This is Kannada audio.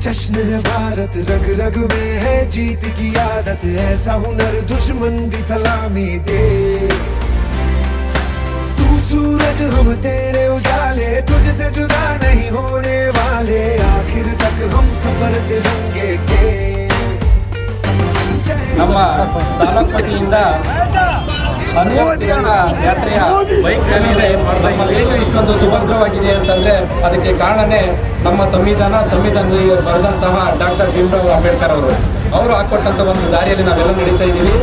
जश्न है, भारत रग रग में है, जीत की आदत ऐसा हुनर दुश्मन भी सलामी दे। तू सूरज, हम तेरे ನಮ್ಮ ತಾಲೂಕು ವತಿಯಿಂದ ಹನುಮಂತಿಯನ್ನ ಯಾತ್ರೆಯ ಬೈಕ್ ರ್ಯಾಲಿ ಏನು ಇಷ್ಟೊಂದು ಸುಭದ್ರವಾಗಿದೆ ಅಂತಂದ್ರೆ ಅದಕ್ಕೆ ಕಾರಣನೇ ನಮ್ಮ ಸಂವಿಧಾನ, ಸಂವಿಧಾನದಲ್ಲಿ ಬರೆದಂತಹ ಡಾಕ್ಟರ್ ಭೀಮರಾವ್ ಅಂಬೇಡ್ಕರ್ ಅವರು. ಅವರು ಹಾಕ್ಕೊಟ್ಟಂಥ ಒಂದು ದಾರಿಯಲ್ಲಿ ನಾವೆಲ್ಲ ನಡೀತಾ ಇದ್ದೀವಿ.